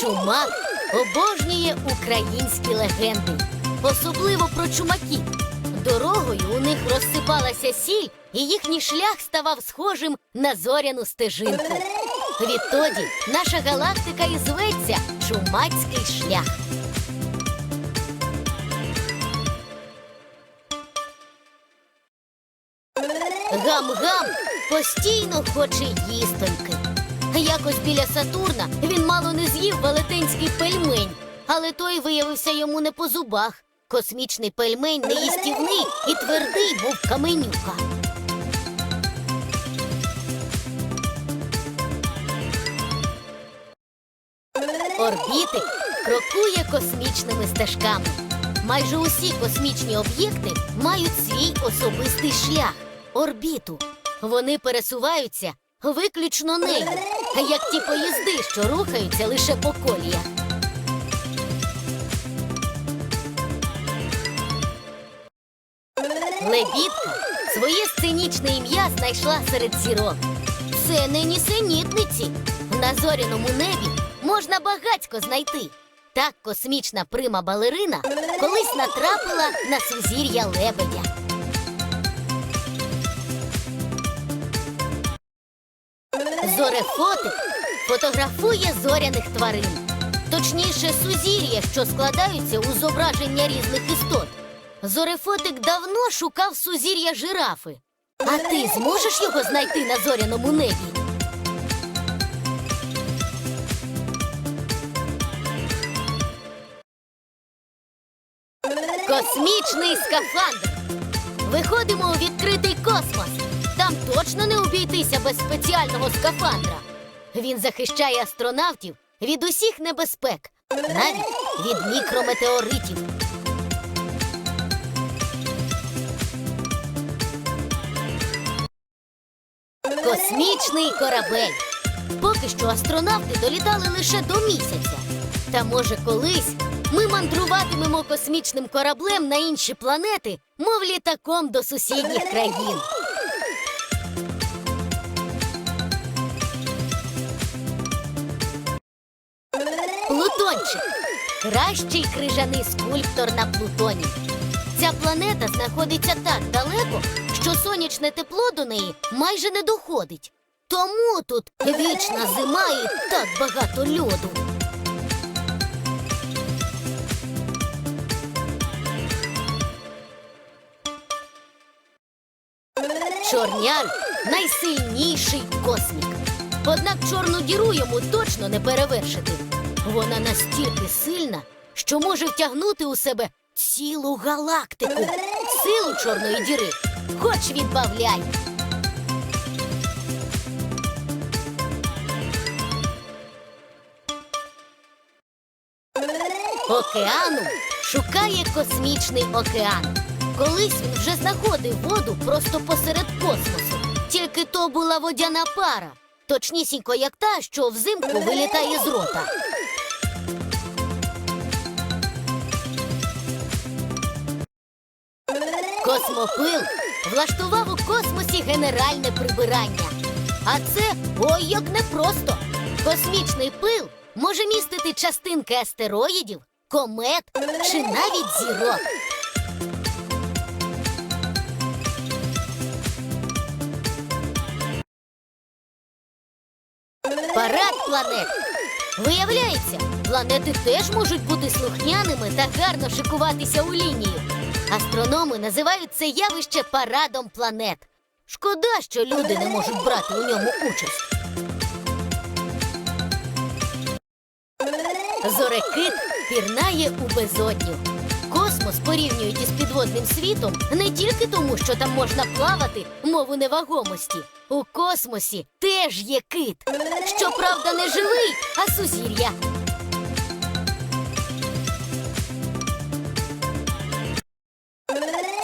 Чумак обожнює українські легенди, особливо про чумаків. Дорогою у них розсипалася сіль, і їхній шлях ставав схожим на зоряну стежинку. Відтоді наша галактика і зветься Чумацький шлях. Гам-гам постійно хоче їстоньки. Якось біля Сатурна він мало не з'їв велетенський пельмень, але той виявився йому не по зубах. Космічний пельмень неїстівний і твердий був каменюка. Орбітик крокує космічними стежками. Майже усі космічні об'єкти мають свій особистий шлях орбіту. Вони пересуваються виключно нею, як ті поїзди, що рухаються лише по коліях. Лебідка своє сценічне ім'я знайшла серед зірок. Це не нісенітниці. На зоряному небі можна багацько знайти. Так космічна прима балерина колись натрапила на сузір'я лебедя. Зорефотик фотографує зоряних тварин, точніше, сузір'я, що складаються у зображення різних істот. Зорефотик давно шукав сузір'я жирафи. А ти зможеш його знайти на зоряному небі? Космічний скафандр. Виходимо у відкритий космос. Там точно не обійтися без спеціального скафандра. Він захищає астронавтів від усіх небезпек, навіть від мікрометеоритів. Космічний корабель. Поки що астронавти долітали лише до місяця. Та може колись ми мандруватимемо космічним кораблем на інші планети, мов літаком до сусідніх країн. Плутончик кращий крижаний скульптор на Плутоні. Ця планета знаходиться так далеко, що сонячне тепло до неї майже не доходить. Тому тут вічна зима і так багато льоду. Чорняр найсильніший космік. Однак чорну діру йому точно не перевершити. Вона настільки сильна, що може втягнути у себе цілу галактику. Силу чорної діри хоч відбавляй. Океану шукає космічний океан. Колись він вже знаходив воду просто посеред космосу. Тільки то була водяна пара, точнісінько як та, що взимку вилітає з рота. Космопил влаштував у космосі генеральне прибирання. А це ой як непросто. Космічний пил може містити частинки астероїдів, комет чи навіть зірок. Парад планет. Виявляється, планети теж можуть бути слухняними та гарно шикуватися у лінію. Астрономи називають це явище парадом планет. Шкода, що люди не можуть брати у ньому участь. Зорекит пірнає у безодню. Космос порівнюють із підводним світом не тільки тому, що там можна плавати, мову невагомості. У космосі теж є кит. Щоправда, не живий, а сузір'я.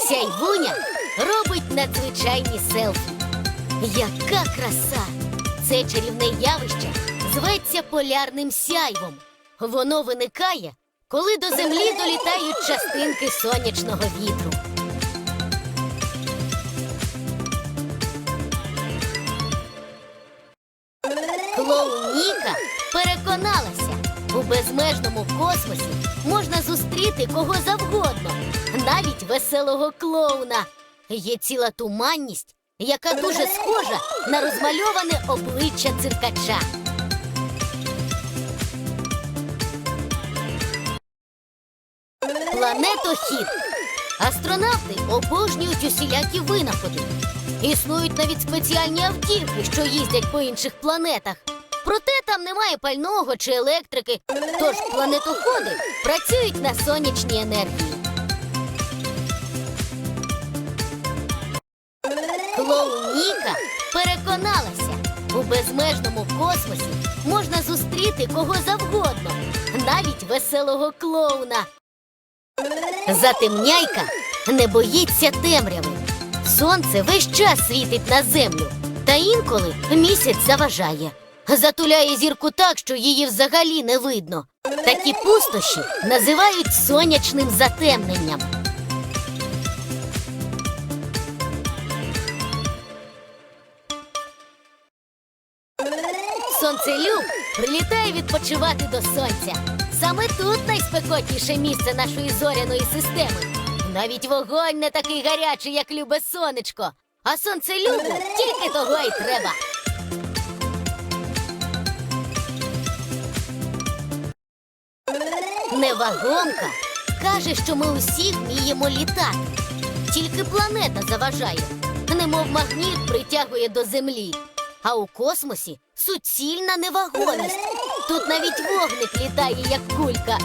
Сяйвуня робить надзвичайні селфі. Яка краса! Це чарівне явище зветься полярним сяйвом. Воно виникає, коли до землі долітають частинки сонячного вітру. Клоун Ніка переконалася, у безмежному космосі можна зустріти кого завгодно, навіть веселого клоуна. Є ціла туманність, яка дуже схожа на розмальоване обличчя циркача. Планетохід. Астронавти обожнюють усілякі винаходи. Існують навіть спеціальні автівки, що їздять по інших планетах. Проте там немає пального чи електрики, тож планетоходи працюють на сонячній енергії. Клоун Ніка переконалася, у безмежному космосі можна зустріти кого завгодно, навіть веселого клоуна. Затемняйка не боїться темряви. Сонце весь час світить на землю, та інколи місяць заважає. Затуляє зірку так, що її взагалі не видно. Такі пустощі називають сонячним затемненням. Сонцелюб прилітає відпочивати до сонця. Саме тут найспекотніше місце нашої зоряної системи. Навіть вогонь не такий гарячий, як любе сонечко. А сонцелюбу тільки того й треба. Невагомка каже, що ми усі вміємо літати. Тільки планета заважає, немов магніт притягує до землі. А у космосі суцільна невагомість. Тут навіть вогник літає, як кулька.